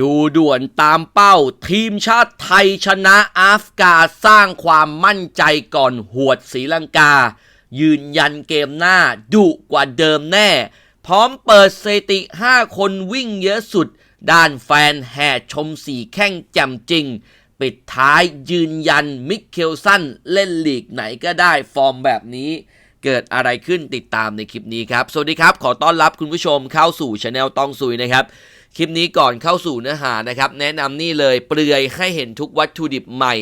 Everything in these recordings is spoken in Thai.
ดูด่วนตามเป้า ทีมชาติไทยชนะอาฟกาสร้างความมั่นใจก่อนหวดศรีลังกา ยืนยันเกมหน้าดุกว่าเดิมแน่ พร้อมเปิดสถิติ 5 คนวิ่งเยอะสุด ด้านแฟนแห่ชมสีแข้งแจ่มจริง ปิดท้ายยืนยันมิกเคลสันเล่นลีกไหนก็ได้ฟอร์มแบบนี้เกิดอะไรขึ้นติดตามในคลิปนี้ครับ สวัสดีครับ ขอต้อนรับคุณผู้ชมเข้าสู่ช anel ต้องซุยนะครับ คลิปนี้ก่อนเข้าสู่เนื้อหานะครับ แนะนำนี่เลยเปลือยให้เห็นทุกวัตถุดิบใหม่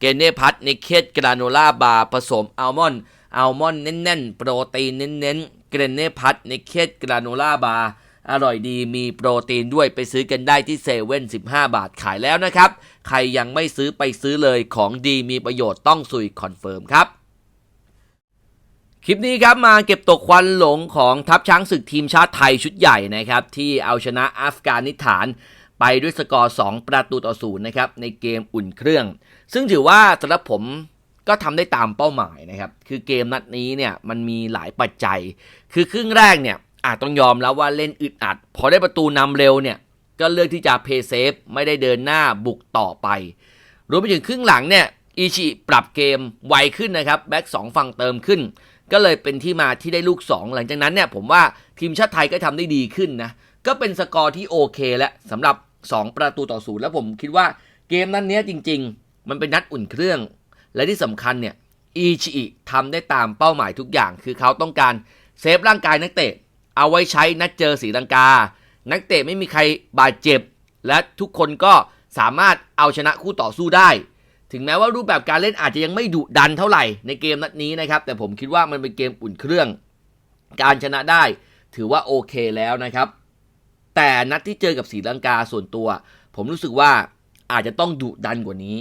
เกเน่พัทในเคสกราโนล่าบาร์ผสมอัลมอนด์อัลมอนด์แน่นๆ โปรตีนเน้นๆ เกรเน่พัทในเคสกราโนล่าบาร์อร่อยดีมีโปรตีนด้วยไปซื้อกันได้ที่เซเว่น15 บาทขายแล้วนะครับ ใครยังไม่ซื้อไปซื้อเลยของดีมีประโยชน์ต้องซุยคอนเฟิร์มครับ คลิปนี้ครับมาเก็บตกควันหลงของทัพช้างศึกทีมชาติไทยชุดใหญ่นะครับ ที่เอาชนะอัฟกานิสถานไปด้วยสกอร์ 2 ประตูต่อศูนย์นะครับในเกมอุ่นเครื่อง ซึ่งถือว่าสำหรับผมก็ทำได้ตามเป้าหมายนะครับ คือเกมนัดนี้เนี่ยมันมีหลายปัจจัย คือครึ่งแรกเนี่ยอาจต้องยอมแล้วว่าเล่นอึดอัด พอได้ประตูนำเร็วเนี่ยก็เลือกที่จะเพย์เซฟไม่ได้เดินหน้าบุกต่อไป รวมไปถึงครึ่งหลังเนี่ยอิชิปรับเกมไวขึ้นนะครับแบ็กสองฝั่งเติมขึ้น ก็เลยเป็นที่มาที่ได้ลูก 2 หลังจากนั้นเนี่ยผมว่าทีมชาติไทยก็ทำได้ดีขึ้นนะ ก็เป็นสกอร์ที่โอเคแล้วสำหรับ 2 ประตูต่อศูนย์แล้วผมคิดว่าเกมนั้นเนี้ยจริง ๆ มันเป็นนัดอุ่นเครื่อง และที่สำคัญเนี่ยอีชิทำได้ตามเป้าหมายทุกอย่าง คือเขาต้องการเซฟร่างกายนักเตะ เอาไว้ใช้นัดเจอสีลังกา นักเตะไม่มีใครบาดเจ็บ และทุกคนก็สามารถเอาชนะคู่ต่อสู้ได้ ถึงแม้ว่ารูปแบบการเล่นอาจจะยังไม่ดุดันเท่าไหร่ในเกมนัดนี้นะครับ แต่ผมคิดว่ามันเป็นเกมอุ่นเครื่อง การชนะได้ถือว่าโอเคแล้วนะครับ แต่นัดที่เจอกับศรีลังกาส่วนตัว ผมรู้สึกว่าอาจจะต้องดุดันกว่านี้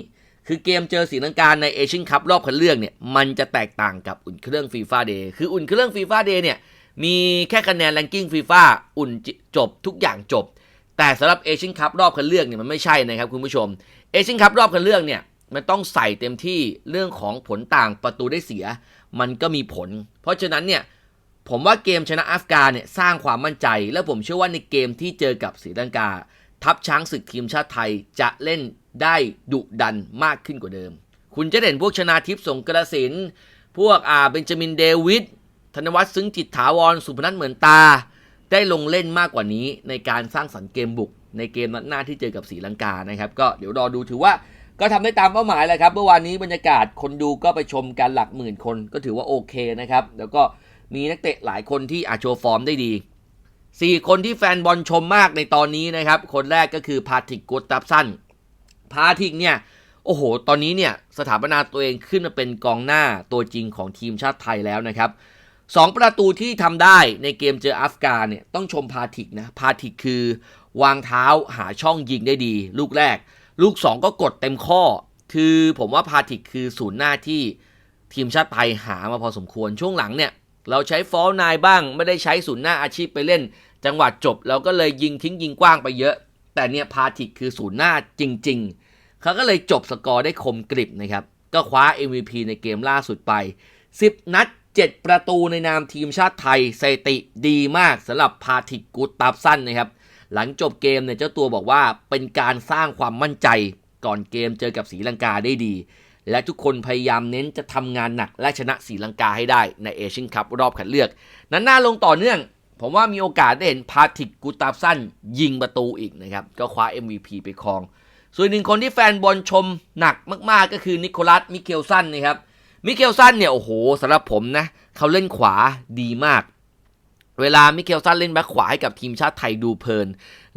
คือเกมเจอศรีลังกาในเอเชียนคัพรอบคัดเลือกเนี่ยมันจะแตกต่างกับอุ่นเครื่องฟีฟ่าเดย์คืออุ่นเครื่องฟีฟ่าเดย์เนี่ยมีแค่คะแนนแรงกิ้งฟีฟ่าอุ่นจบทุกอย่างจบ แต่สำหรับเอเชียนคัพรอบคัดเลือกเนี่ยมันไม่ใช่นะครับคุณผู้ชมเอเชียนคัพรอบคัดเลือกเนี่ย มันต้องใส่เต็มที่เรื่องของผลต่างประตูได้เสีย มันก็มีผล เพราะฉะนั้นเนี่ยผมว่าเกมชนะอัฟกานเนี่ยสร้างความมั่นใจ และผมเชื่อว่าในเกมที่เจอกับศรีลังกา ทัพช้างศึกทีมชาติไทยจะเล่นได้ดุดันมากขึ้นกว่าเดิม คุณจะเด่นพวกชนาทิพย์สงกระสินพวกอาเบนจามินเดวิดธนวัฒน์ซึ้งจิตถาวรสุพนัทเหมือนตา ได้ลงเล่นมากกว่านี้ในการสร้างสรรค์เกมบุก ในเกมนัดหน้าที่เจอกับศรีลังกานะครับ ก็เดี๋ยวรอดูถือว่า ก็ทำได้ตามเป้าหมายแหละครับ เมื่อวานนี้บรรยากาศคนดูก็ไปชมกันหลักหมื่นคน ก็ถือว่าโอเคนะครับ แล้วก็มีนักเตะหลายคนที่อาจโชว์ฟอร์มได้ดี 4 คนที่แฟนบอลชมมากในตอนนี้นะครับ คนแรกก็คือพาทิกกูตับสันพาทิกเนี่ย โอ้โห ตอนนี้เนี่ยสถาปนาตัวเองขึ้นมาเป็นกองหน้าตัวจริงของทีมชาติไทยแล้วนะครับสองประตูที่ทำได้ในเกมเจออัฟกานเนี่ยต้องชมพาทิกนะ พาทิกคือวางเท้าหาช่องยิงได้ดี ลูกแรก ลูก 2 ก็กดเต็มข้อ คือผมว่าพาทิกคือศูนย์หน้าที่ทีมชาติไทยหามาพอสมควรช่วงหลังเนี่ย เราใช้ฟอลนายบ้าง ไม่ได้ใช้ศูนย์หน้าอาชีพไปเล่น จังหวะจบเราก็เลยยิงทิ้งยิงกว้างไปเยอะ แต่เนี่ยพาทิกคือศูนย์หน้าจริง ๆ เขาก็เลยจบสกอร์ได้คมกริบนะครับ ก็คว้า MVP ในเกมล่าสุดไป 10 นัด 7 ประตูในนามทีมชาติไทยสถิติดีมากสำหรับพาทิกกูตับสั้นนะครับ หลังจบเกมเนี่ยเจ้าตัวบอกว่าเป็นการสร้างความมั่นใจก่อนเกมเจอกับศรีลังกาได้ดี และทุกคนพยายามเน้นจะทำงานหนักและชนะศรีลังกาให้ได้ในเอเชียนคัพรอบคัดเลือก นั้นหน้าลงต่อเนื่อง ผมว่ามีโอกาสได้เห็นพาทิกกูตาฟสันยิงประตูอีกนะครับ ก็คว้า MVP ไปครอง ส่วนหนึ่งคนที่แฟนบอลชมหนักมากๆ ก็คือนิโคลัสมิเคลสันนะครับมิเคลสันเนี่ยโอ้โหสำหรับผมนะเขาเล่นขวาดีมาก เวลามิเคลสันเล่นแบ็คขวาให้กับทีมชาติไทยดูเพลิน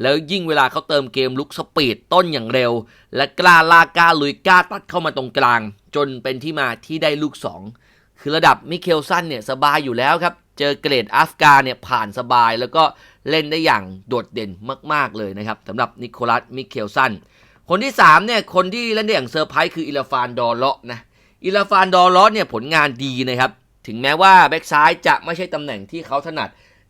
แล้วยิ่งเวลาเขาเติมเกมลุกสปีดต้นอย่างเร็ว และกล้าลากกล้าลุยกล้าตัดเข้ามาตรงกลาง จนเป็นที่มาที่ได้ลูก 2 คือระดับมิเคลสันเนี่ยสบายอยู่แล้วครับ เจอเกรดอัฟกาเนี่ยผ่านสบายแล้วก็เล่นได้อย่างโดดเด่นมาก ๆ เลยนะครับสำหรับนิโคลัสมิเคลสันคนที่3เนี่ยคนที่เล่นได้อย่างเซอร์ไพรส์คืออิลฟานดอร์เลาะนะอิลฟานดอร์เลาะเนี่ยผลงานดีนะครับถึงแม้ว่าแบ็กซ้ายจะไม่ใช่ตำแหน่งที่เขาถนัด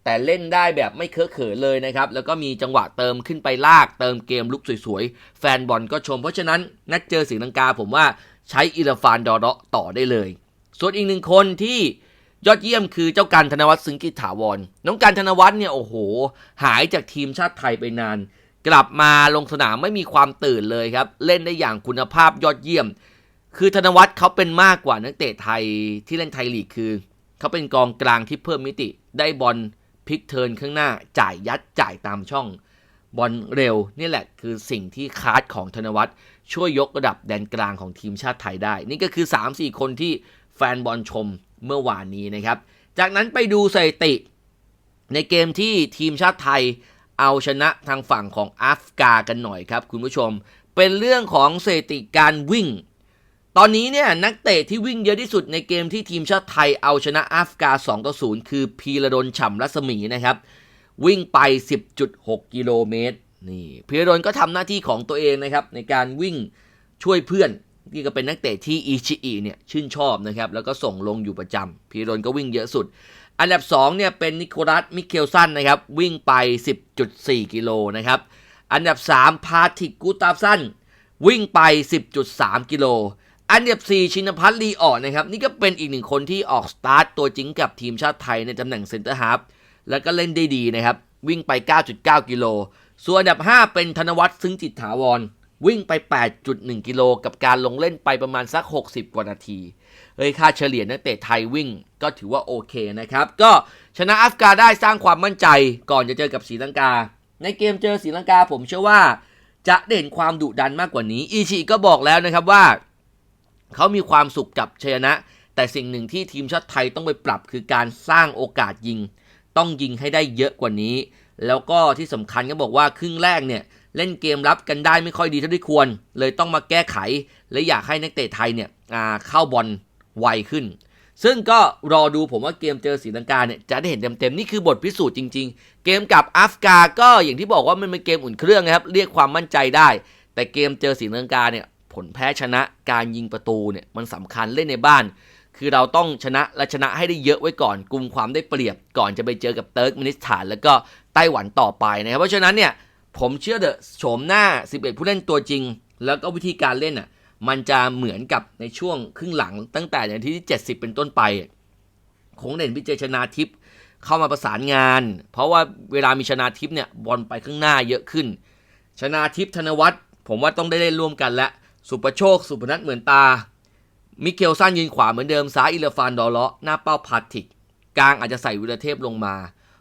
แต่เล่นได้แบบไม่เคอะเขินเลยนะครับ แล้วก็มีจังหวะเติมขึ้นไปลากเติมเกมลุกสวยๆ แฟนบอลก็ชม เพราะฉะนั้นนัดเจอสีลังกาผมว่าใช้อิลาฟานดอร์เลาะต่อได้เลย ส่วนอีกหนึ่งคนที่ยอดเยี่ยมคือเจ้าการธนวัฒน์ซึงกิถาวร น้องการธนวัฒน์เนี่ยโอ้โห หายจากทีมชาติไทยไปนาน กลับมาลงสนามไม่มีความตื่นเลยครับ เล่นได้อย่างคุณภาพยอดเยี่ยม คือธนวัฒน์เขาเป็นมากกว่านักเตะไทยที่เล่นไทยลีกคือ เขาเป็นกองกลางที่เพิ่มมิติได้บอล พลิกเทิร์นข้างหน้าจ่ายยัดจ่ายตามช่อง บอลเร็วนี่แหละคือสิ่งที่คาดของธนวัฒน์ช่วยยกระดับแดนกลางของทีมชาติไทยได้ นี่ก็คือ 3-4 คนที่แฟนบอลชมเมื่อวานนี้นะครับ จากนั้นไปดูสถิติ ในเกมที่ทีมชาติไทยเอาชนะทางฝั่งของอัฟกากันหน่อยครับคุณผู้ชม เป็นเรื่องของสถิติการวิ่ง ตอนนี้เนี่ยนักเตะที่วิ่งเยอะที่สุดในเกมที่ทีมชาติไทยเอาชนะอัฟกา2ต่อ0คือพีระดลฉ่ำรัศมีนะครับ วิ่งไป 10.6 กิโลเมตรนี่พีระดลก็ทำหน้าที่ของตัวเองนะครับ ในการวิ่งช่วยเพื่อนนี่ก็เป็นนักเตะที่อิชิอิเนี่ยชื่นชอบนะครับ แล้วก็ส่งลงอยู่ประจำพีระดลก็วิ่งเยอะสุด อันดับ2เนี่ยเป็นนิโคลัสมิเคลสันนะครับ วิ่งไป 10.4 กิโลนะครับ อันดับ 3 พาทิกกูตาฟสันวิ่งไป 10.3 กิโล อันดับ 4 ชินพัฒน์ลีออนนะครับ นี่ก็เป็นอีกหนึ่งคนที่ออกสตาร์ตตัวจริงกับทีมชาติไทยในตำแหน่งเซนเตอร์ฮาฟแล้วก็เล่นได้ดีนะครับ วิ่งไป 9.9 กิโล ส่วนอันดับ 5 เป็นธนวัฒน์ซึ้งจิตถาวร วิ่งไป 8.1 กิโล กับการลงเล่นไปประมาณสัก 60 กว่านาทีเฮ้ยค่าเฉลี่ยนักเตะไทยวิ่งก็ถือว่าโอเคนะครับ ก็ชนะอัฟกาได้สร้างความมั่นใจก่อนจะเจอกับศรีลังกา ในเกมเจอศรีลังกาผมเชื่อว่า จะเด่นความดุดันมากกว่านี้ อีชิก็บอกแล้วนะครับว่า เขามีความสุขกับชัยชนะ แต่สิ่งหนึ่งที่ทีมชาติไทยต้องไปปรับคือการสร้างโอกาสยิง ต้องยิงให้ได้เยอะกว่านี้ แล้วก็ที่สำคัญก็บอกว่าครึ่งแรกเนี่ยเล่นเกมรับกันได้ไม่ค่อยดีเท่าที่ควร เลยต้องมาแก้ไข และอยากให้นักเตะไทยเนี่ยเข้าบอลไวขึ้น ซึ่งก็รอดูผมว่าเกมเจอศรีลังกาเนี่ยจะได้เห็นเต็มๆ นี่คือบทพิสูจน์จริง ๆ เกมกับอัฟกาก็อย่างที่บอกว่ามันเป็นเกมอุ่นเครื่องนะครับ เรียกความมั่นใจได้ แต่เกมเจอศรีลังกาเนี่ย ผลแพ้ชนะการยิงประตูเนี่ยมันสำคัญเล่นในบ้าน คือเราต้องชนะและชนะให้ได้เยอะไว้ก่อนกลุ่มความได้เปรียบ ก่อนจะไปเจอกับเติร์กมินิสถาน แล้วก็ไต้หวันต่อไปนะครับเพราะฉะนั้นเนี่ยผมเชื่อเดอะโฉมหน้า 11 ผู้เล่นตัวจริง แล้วก็วิธีการเล่นอะมันจะเหมือนกับในช่วงครึ่งหลังตั้งแต่ในที่ 70 เป็นต้นไปคงเด่นพิเจชนาทิพย์เข้ามาประสานงาน เพราะว่าเวลามีชนาทิพย์เนี่ยบอลไปข้างหน้าเยอะขึ้น ชนาทิพย์ธนวัฒน์ผมว่าต้องได้เล่นร่วมกันและ สุประโชค สุพนัทเหมือนตา มิเคลซันยืนขวาเหมือนเดิมซ้ายอิเลฟานดอเลาะหน้าเป้าพาติก กลางอาจจะใส่วิรเทพลงมา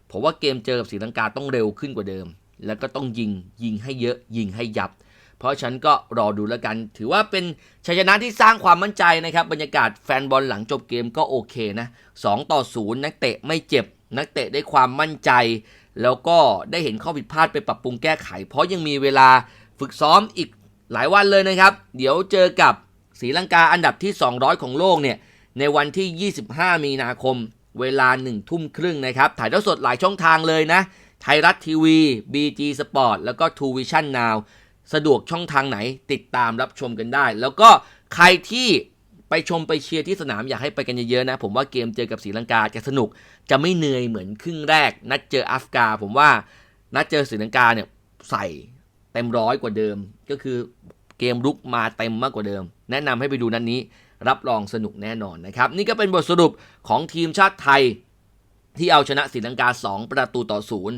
ผมว่าเกมเจอกับศรีลังกาต้องเร็วขึ้นกว่าเดิม แล้วก็ต้องยิงยิงให้เยอะยิงให้ยับ เพราะฉันก็รอดูแล้วกัน ถือว่าเป็นชัยชนะที่สร้างความมั่นใจนะครับบรรยากาศแฟนบอลหลังจบเกมก็โอเคนะ2ต่อ0นักเตะไม่เจ็บ นักเตะได้ความมั่นใจ แล้วก็ได้เห็นข้อผิดพลาดไปปรับปรุงแก้ไข เพราะยังมีเวลาฝึกซ้อมอีก หลายวันเลยนะครับ เดี๋ยวเจอกับศรีลังกาอันดับที่ 200 ของโลกเนี่ย ในวันที่ 25 มีนาคม เวลา 1 ทุ่มครึ่งนะครับ ถ่ายทอดสดหลายช่องทางเลยนะ ไทยรัฐทีวี BG Sport แล้วก็ True Vision Now สะดวกช่องทางไหนติดตามรับชมกันได้ แล้วก็ใครที่ไปชมไปเชียร์ที่สนามอยากให้ไปกันเยอะๆนะ ผมว่าเกมเจอกับศรีลังกาจะสนุก จะไม่เหนื่อยเหมือนครึ่งแรก นัดเจออัฟกา ผมว่านัดเจอศรีลังกาเนี่ยใส่ เต็มร้อยกว่าเดิม ก็คือเกมรุกมาเต็มมากกว่าเดิม แนะนำให้ไปดูนัดนนี้รับรองสนุกแน่นอนนะครับ นี่ก็เป็นบทสรุปของทีมชาติไทย ที่เอาชนะศรีลังกา 2 ประตูต่อศูนย์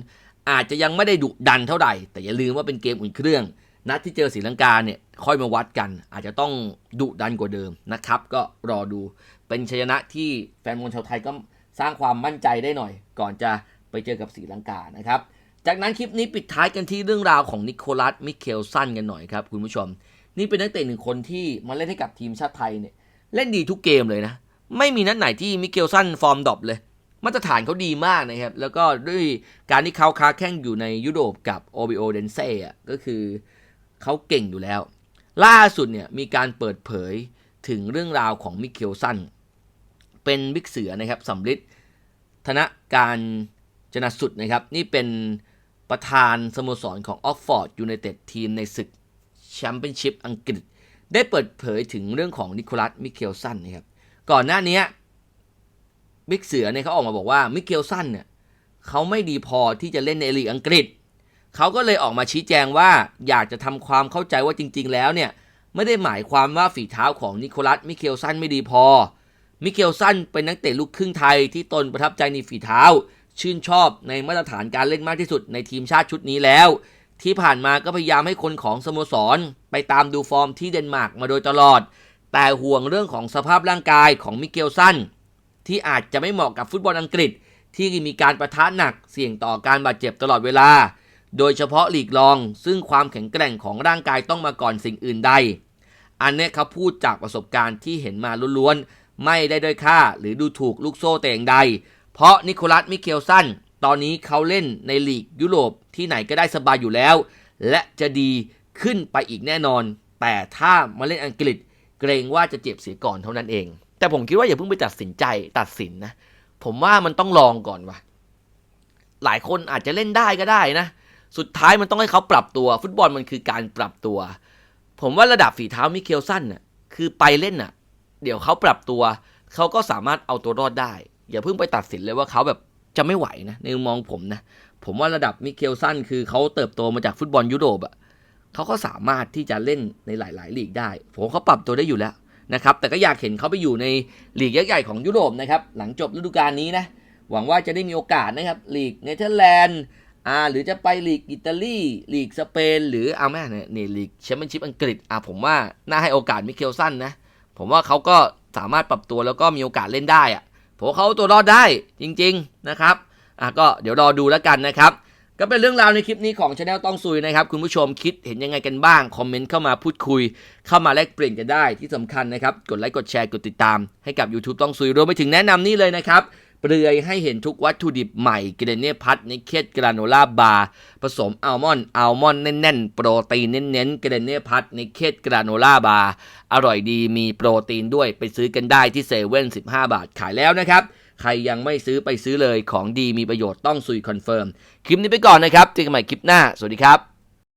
อาจจะยังไม่ได้ดุดันเท่าไหร่ แต่อย่าลืมว่าเป็นเกมอุ่นเครื่อง นัดที่เจอศรีลังกาเนี่ยค่อยมาวัดกัน อาจจะต้องดุดันกว่าเดิมนะครับ ก็รอดูเป็นชัยชนะที่แฟนบอลชาวไทยก็สร้างความมั่นใจได้หน่อย ก่อนจะไปเจอกับศรีลังกานะครับ จากนั้นคลิปนี้ปิดท้ายกันที่เรื่องราวของนิโคลัส มิเคลสันกันหน่อยครับคุณผู้ชม นี่เป็นนักเตะหนึ่งคนที่มาเล่นให้กับทีมชาติไทยเนี่ยเล่นดีทุกเกมเลยนะ ไม่มีนัดไหนที่มิเกลสันฟอร์มดรอปเลย มาตรฐานเขาดีมากนะครับ แล้วก็ด้วยการที่เขาค้าแข่งอยู่ในยุโรปกับโอบิโอเดนเซ่อะก็คือเขาเก่งอยู่แล้ว ล่าสุดเนี่ยมีการเปิดเผยถึงเรื่องราวของมิเคลสันเป็นบิ๊กเสือนะครับสำลิดธนการจนสุดนะครับ นี่เป็น ประธานสโมสรของออกฟอร์ดยูไนเต็ดทีมในศึกแชมเปี้ยนชิพอังกฤษ ได้เปิดเผยถึงเรื่องของนิโคลัสมิเคลสันนะครับก่อนหน้านี้บิ๊กเสือเนี่ยเขาออกมาบอกว่ามิเคลสันเนี่ยเขาไม่ดีพอที่จะเล่นในลีกอังกฤษ เขาก็เลยออกมาชี้แจงว่าอยากจะทำความเข้าใจว่าจริง ๆ แล้วเนี่ยไม่ได้หมายความว่าฝีเท้าของนิโคลัสมิเคลสันไม่ดีพอ มิเคลสันเป็นนักเตะลูกครึ่งไทยที่ตนประทับใจในฝีเท้า ชื่นชอบในมาตรฐานการเล่นมากที่สุดในทีมชาติชุดนี้แล้ว ที่ผ่านมาก็พยายามให้คนของสโมสร ไปตามดูฟอร์มที่เดนมาร์กมาโดยตลอด แต่ห่วงเรื่องของสภาพร่างกายของมิเกลสันที่อาจจะไม่เหมาะกับฟุตบอลอังกฤษ ที่มีการประทะหนักเสี่ยงต่อการบาดเจ็บตลอดเวลา โดยเฉพาะหลีกรอง ซึ่งความแข็งแกร่งของร่างกายต้องมาก่อนสิ่งอื่นใด อันนี้เขาพูดจากประสบการณ์ที่เห็นมาล้วนๆไม่ได้ด้อยค่าหรือดูถูกลูกโซ่แต่อย่างใด เพราะนิโคลัสมิเคลสันตอนนี้เขาเล่นในลีกยุโรปที่ไหนก็ได้สบายอยู่แล้ว และจะดีขึ้นไปอีกแน่นอน แต่ถ้ามาเล่นอังกฤษเกรงว่าจะเจ็บเสียก่อนเท่านั้นเอง แต่ผมคิดว่าอย่าเพิ่งไปตัดสินใจตัดสินนะ ผมว่ามันต้องลองก่อนว่ะหลายคนอาจจะเล่นได้ก็ได้นะ สุดท้ายมันต้องให้เขาปรับตัว ฟุตบอลมันคือการปรับตัว ผมว่าระดับฝีเท้ามิเคลสันน่ะคือไปเล่นน่ะ เดี๋ยวเขาปรับตัว เขาก็สามารถเอาตัวรอดได้ อย่าเพิ่งไปตัดสินเลยว่าเขาแบบจะไม่ไหวนะในมุมมองผมนะ ผมว่าระดับมิเคลสันคือเขาเติบโตมาจากฟุตบอลยุโรปอะเขาก็สามารถที่จะเล่นในหลาย ๆ ลีกได้ ผมเขาปรับตัวได้อยู่แล้วนะครับ แต่ก็อยากเห็นเขาไปอยู่ในลีกยักษ์ใหญ่ของยุโรปนะครับ หลังจบฤดูกาลนี้นะ หวังว่าจะได้มีโอกาสนะครับลีกเนเธอร์แลนด์อ่าหรือจะไปลีกอิตาลีลีกสเปน หรือเอาแม่เนี่ยนี่ลีกแชมเปี้ยนชิพอังกฤษอ่าผมว่าน่าให้โอกาสมิเคลสันนะผมว่าเขาก็สามารถปรับตัวแล้วก็มีโอกาสเล่นได้อะ ผมว่าเขาตัวรอดได้จริง ๆนะครับอะก็เดี๋ยวรอดูแล้วกันนะครับ ก็เป็นเรื่องราวในคลิปนี้ของชาแนลต้องซุยนะครับ คุณผู้ชมคิดเห็นยังไงกันบ้าง คอมเมนต์เข้ามาพูดคุย เข้ามาแลกเปลี่ยนกันได้ที่สำคัญนะครับ กดไลค์กดแชร์กดติดตามให้กับ YouTube ต้องซุยรวมไปถึงแนะนำนี่เลยนะครับ เปลือยให้เห็นทุกวัตถุดิบใหม่เกรเนพัทในเคดกราโนล่าบาร์ผสมอัลมอนด์อัลมอนด์แน่นๆ โปรตีนเน้นๆเกรเนพัทในเคดกราโนล่าบาร์อร่อยดีมีโปรตีนด้วยไปซื้อกันได้ที่เซเว่น15บาทขายแล้วนะครับ ใครยังไม่ซื้อไปซื้อเลยของดีมีประโยชน์ต้องซุยคอนเฟิร์ม คลิปนี้ไปก่อนนะครับเจอกันใหม่คลิปหน้า สวัสดีครับ